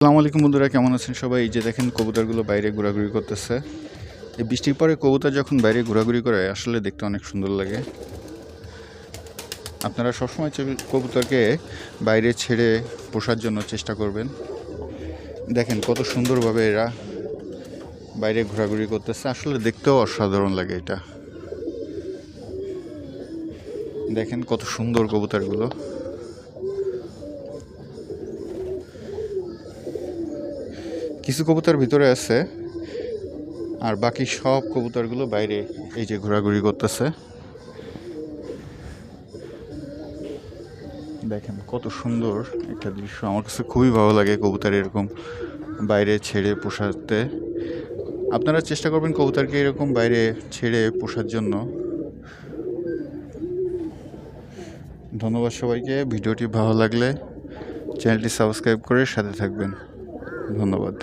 আসসালামু আলাইকুম বন্ধুরা, কেমন আছেন সবাই? এই যে দেখেন, কবুতরগুলো বাইরে ঘোরাঘুরি করতেছে। এই বৃষ্টির পরে কবুতর যখন বাইরে ঘোরাঘুরি করে, আসলে দেখতে অনেক সুন্দর লাগে। আপনারা সবসময় কবুতরকে বাইরে ছেড়ে পোষার জন্য চেষ্টা করবেন। দেখেন, কত সুন্দরভাবে এরা বাইরে ঘোরাঘুরি করতেছে। আসলে দেখতেও অসাধারণ লাগে এটা। দেখেন, কত সুন্দর কবুতরগুলো। কিছু কবুতর ভিতরে আছে, আর বাকি সব কবুতরগুলো বাইরে এই যে ঘোরাঘুরি করতেছে। দেখেন কত সুন্দর একটা দৃশ্য। আমার কাছে খুবই ভালো লাগে কবুতর এরকম বাইরে ছেড়ে পোষাতে। আপনারা চেষ্টা করবেন কবুতরকে এরকম বাইরে ছেড়ে পোষার জন্য। ধন্যবাদ সবাইকে। ভিডিওটি ভালো লাগলে চ্যানেলটি সাবস্ক্রাইব করে সাথে থাকবেন। ধন্যবাদ।